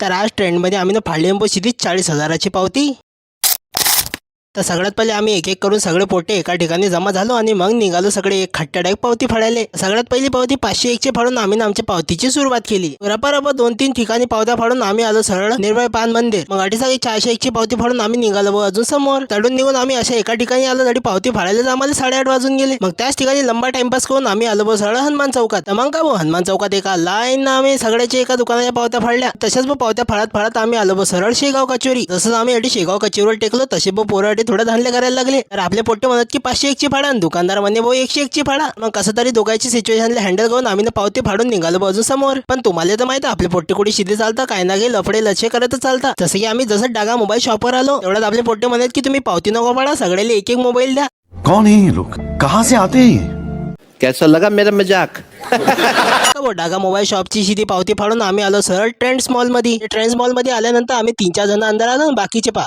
तर आज ट्रेंडमध्ये आम्ही ना फाडली सिधीच चाळीस हजाराची पावती. तर सगळ्यात पहिले आम्ही एक एक करून सगळे पोटे एका ठिकाणी जमा झालो आणि मग निघालो सगळे एक खट्ट्या डायक पावती फाडायले. सगळ्यात पहिली पावती पाचशे एकची फाडून आम्ही आमच्या पावतीची सुरुवात केली. रपारपा दोन तीन ठिकाणी पावत्या फाडून आम्ही आलो सरळ निर्भय पान मंदिर. मग अडीच चारशे एकची पावती फाडून आम्ही निघालो व अजून समोर. चढून निघून आम्ही अशा एका ठिकाणी आलो तरी पावती फाडायला आम्हाला साडेआठ वाजून गेले. मग त्याच ठिकाणी लंबा टाइमपास करून आम्ही आलो बुवा सरळ हनुमान चौकात. तर मग का भाऊ? हनुमान चौकात एका लाईन आम्ही सगळ्याच्या एका दुकानाच्या पावत्या फाडल्या. तशाच मग पावत्या फाडत फाडत आम्ही आलो बुवा सरळ शेगाव कचोरी. तसंच आम्ही अडी शेगाव कचोरीवर टेकलो तसे बो पोरं अडी थोडं धानले करायला लागले. तर आपले पोट्टे म्हणत की पाचशे एकची फाडा आणि दुकानदार म्हणे भाऊ एकशे एकची फाडा. मग कसं तरी दोघांची सिच्युएशन हँडल करून आम्ही पावती फाडून निघालो बाजू समोर. पण तुम्हाला तर माहिती आहे, आपले पोट्टे कुठे शिदे चालता काय ना काही लफडे लचे करत चालता. जसं की आम्ही जसं डागा मोबाईल शॉपवर आलो तेवढ्यात आपले पोट्टे म्हणत की तुम्ही पावती नको फाडा सगळ्याला एक एक मोबाईल द्या. कौन है ये लोग? कहाँ से आते हैं ये? कैसा लगा मेरा मजाक? डागा मोबाईल शॉपची शिदी पावती फाडून आम्ही आलो सरळ ट्रेंड्स मॉलमध्ये ट्रेंड्स मॉलमध्ये आल्यानंतर आम्ही तीन चार जण अंदर आलो बाकीचे पा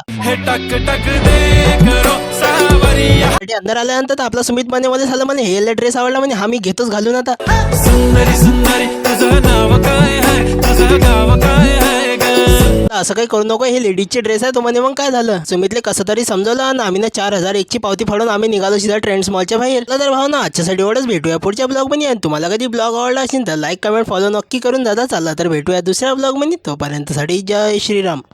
हे अंदर आल्यानंतर तर आपला सुमित माने मध्ये झालं म्हणे हे ड्रेस आवडला म्हणे हा मी घेतोच घालून आता. असं काही करू नको हे लेडीजचे ड्रेस आहे तो म्हणे मग काय झालं? सुमितले कसं तरी समजवलं आणि आम्ही ना चार हजार एकची पावती फाडून आम्ही निघालो सिधा ट्रेंड्स मॉलच्या बाहेर. तर भाऊ ना आजच्यासाठी एवढंच. भेटूया पुढच्या ब्लॉगमध्ये. आणि तुम्हाला कधी ब्लॉग आवडला असेल तर लाईक कमेंट फॉलो नक्की करून दादा. चालला तर भेटूया दुसऱ्या ब्लॉगमध्ये. तोपर्यंतसाठी जय श्रीराम.